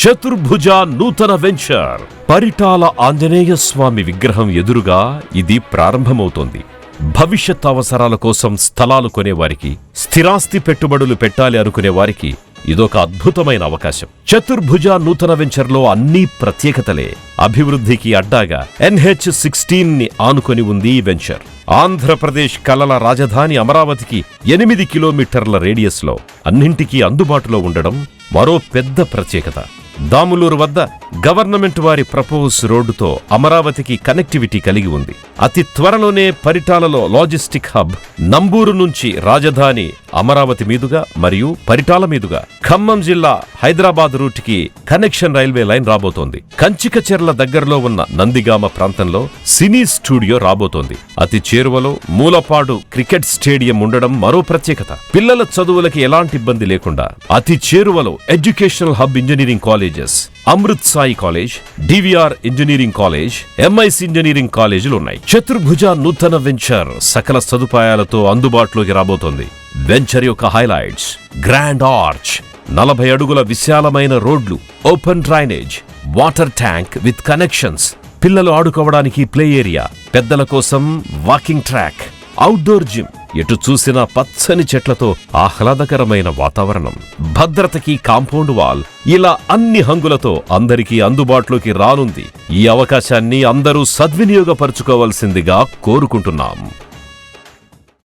చతుర్భుజ నూతన వెంచర్. పరిటాల ఆంజనేయ స్వామి విగ్రహం ఎదురుగా ఇది ప్రారంభమవుతోంది. భవిష్యత్ అవసరాల కోసం స్థలాలు కొనేవారికి స్థిరాస్తి పెట్టుబడులు పెట్టాలి అనుకునే వారికి ఇదొక అద్భుతమైన అవకాశం. చతుర్భుజ నూతన వెంచర్లో అన్ని ప్రత్యేకతలే. అభివృద్ధికి అడ్డాగా ఎన్హెచ్ సిక్స్టీన్ని ఆనుకొని ఉంది ఈ వెంచర్. ఆంధ్రప్రదేశ్ కలల రాజధాని అమరావతికి ఎనిమిది కిలోమీటర్ల రేడియస్లో అన్నింటికీ అందుబాటులో ఉండడం మరో పెద్ద ప్రత్యేకత. దాములూరు వద్ద గవర్నమెంట్ వారి ప్రపోజ్ రోడ్డుతో అమరావతికి కనెక్టివిటీ కలిగి ఉంది. అతి త్వరలోనే పరిటాలలో లాజిస్టిక్ హబ్ నంబూరు నుంచి రాజధాని అమరావతి మీదుగా మరియు పరిటాల మీదుగా ఖమ్మం జిల్లా హైదరాబాద్ రూట్కి కనెక్షన్ రైల్వే లైన్ రాబోతోంది. కంచికచెర్ల దగ్గరలో ఉన్న నందిగామ ప్రాంతంలో సినీ స్టూడియో రాబోతోంది. అతి చేరువలో మూలపాడు క్రికెట్ స్టేడియం ఉండడం మరో ప్రత్యేకత. పిల్లల చదువులకి ఎలాంటి ఇబ్బంది లేకుండా అతి చేరువలో educational hub engineering colleges Amrit Sai college DVR engineering college MIC engineering కాలేజీలు ఉన్నాయి. చతుర్భుజ నూతన వెంచర్ సకల సదుపాయాలతో అందుబాటులోకి రాబోతోంది. వెంచర్ యొక్క హైలైట్స్ గ్రాండ్ ఆర్చ్ నలభై అడుగుల విశాలమైన రోడ్లు open drainage water tank with connections పిల్లలు ఆడుకోవడానికి ప్లే ఏరియా పెద్దల కోసం వాకింగ్ ట్రాక్ అవుట్డోర్ జిమ్ ఎటు చూసినా పచ్చని చెట్లతో ఆహ్లాదకరమైన వాతావరణం. భద్రతకి కాంపౌండ్ వాల్ ఇలా అన్ని హంగులతో అందరికీ అందుబాటులోకి రానుంది. ఈ అవకాశాన్ని అందరూ సద్వినియోగపరుచుకోవాల్సిందిగా కోరుకుంటున్నాం.